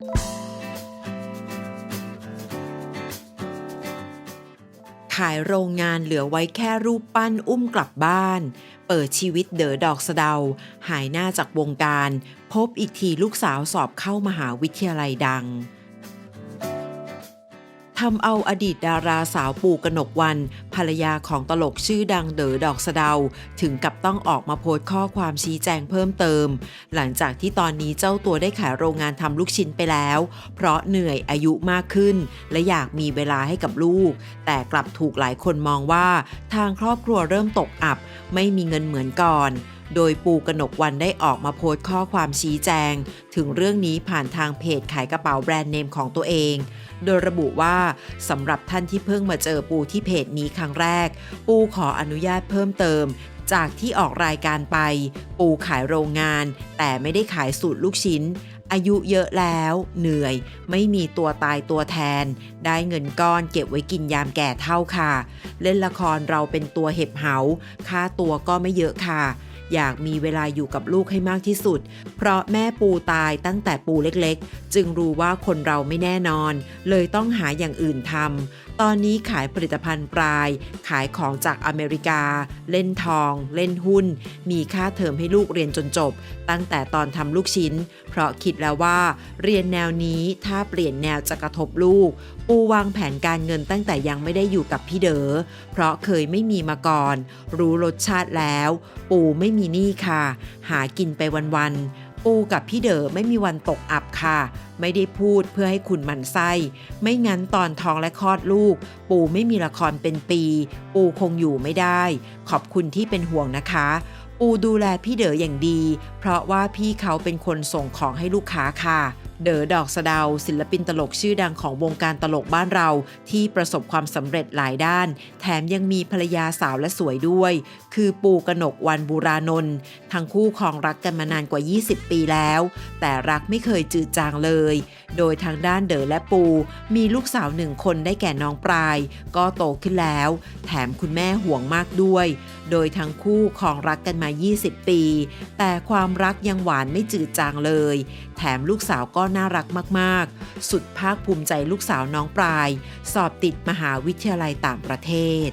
ขายโรงงานเหลือไว้แค่รูปปั้นอุ้มกลับบ้าน เปิดชีวิตเด๋อดอกสะเดา หายหน้าจากวงการ พบอีกทีลูกสาวสอบเข้ามหาวิทยาลัยดัง ทำเอาอดีตดาราสาวปูกนกวัน ภรรยาของตลกชื่อดังเด๋อดอกสะเดา ถึงกับต้องออกมาโพสต์ข้อความชี้แจงเพิ่มเติม หลังจากที่ตอนนี้เจ้าตัวได้ขายโรงงานทำลูกชิ้นไปแล้ว เพราะเหนื่อยอายุมากขึ้น และอยากมีเวลาให้กับลูก แต่กลับถูกหลายคนมองว่า ทางครอบครัวเริ่มตกอับ ไม่มีเงินเหมือนก่อนโดยปูกนกวันได้ออกมาโพสต์ข้อความชี้แจง ถึงเรื่องนี้ผ่านทางเพจขายกระเป๋าแบรนด์เนมของตัวเอง โดยระบุว่าสำหรับท่านที่เพิ่งมาเจอปูที่เพจนี้ครั้งแรก ปูขออนุญาตเพิ่มเติม จากที่ออกรายการไป ปูขายโรงงาน แต่ไม่ได้ขายสูตรลูกชิ้น อายุเยอะแล้ว เหนื่อย ไม่มีตัวตายตัวแทน ได้เงินก้อนเก็บไว้กินยามแก่เท่าค่ะ เล่นละครเราเป็นตัวเห็บเหาค่าตัวก็ไม่เยอะค่ะอยากมีเวลาอยู่กับลูกให้มากที่สุด เพราะแม่ปูตายตั้งแต่ปูเล็กๆจึงรู้ว่าคนเราไม่แน่นอน เลยต้องหาอย่างอื่นทำตอนนี้ขายผลิตภัณฑ์ปลาย ขายของจากอเมริกา เล่นทอง เล่นหุ้น มีค่าเทอมให้ลูกเรียนจนจบ ตั้งแต่ตอนทำลูกชิ้น เพราะคิดแล้วว่า เรียนแนวนี้ถ้าเปลี่ยนแนวจะกระทบลูก ปูวางแผนการเงินตั้งแต่ยังไม่ได้อยู่กับพี่เดอ๋อเพราะเคยไม่มีมาก่อน รู้รสชาติแล้ว ปูไม่มีหนี้ค่ะ หากินไปวันๆปูกับพี่เด๋อไม่มีวันตกอับ ค่ะ ไม่ได้พูดเพื่อให้คุณหมันไส้ ไม่งั้นตอนท้องและคลอดลูก ปูไม่มีละครเป็นปี ปูคงอยู่ไม่ได้ ขอบคุณที่เป็นห่วงนะคะ ปูดูแลพี่เด๋ออย่างดี เพราะว่าพี่เขาเป็นคนส่งของให้ลูกค้าค่ะ เดอดอกสะดาวศิลปินตลกชื่อดังของวงการตลกบ้านเรา ที่ประสบความสำเร็จหลายด้าน แถมยังมีภรรยาสาวและสวยด้วย คือปูกนกวันบูรานนท์ทั้งคู่ครองรักกันมานานกว่า 20 ปีแล้ว แต่รักไม่เคยจืดจางเลย โดยทางด้านเดอและปู มีลูกสาวหนึ่งคนได้แก่น้องปลาย ก็โตขึ้นแล้ว แถมคุณแม่ห่วงมากด้วย โดยทั้งคู่ครองรักกันมา 20 ปี แต่ความรักยังหวานไม่จืดจางเลย แถมลูกสาวก็น่ารักมากๆ สุดภาคภูมิใจลูกสาวน้องปลาย สอบติดมหาวิทยาลัยต่างประเทศ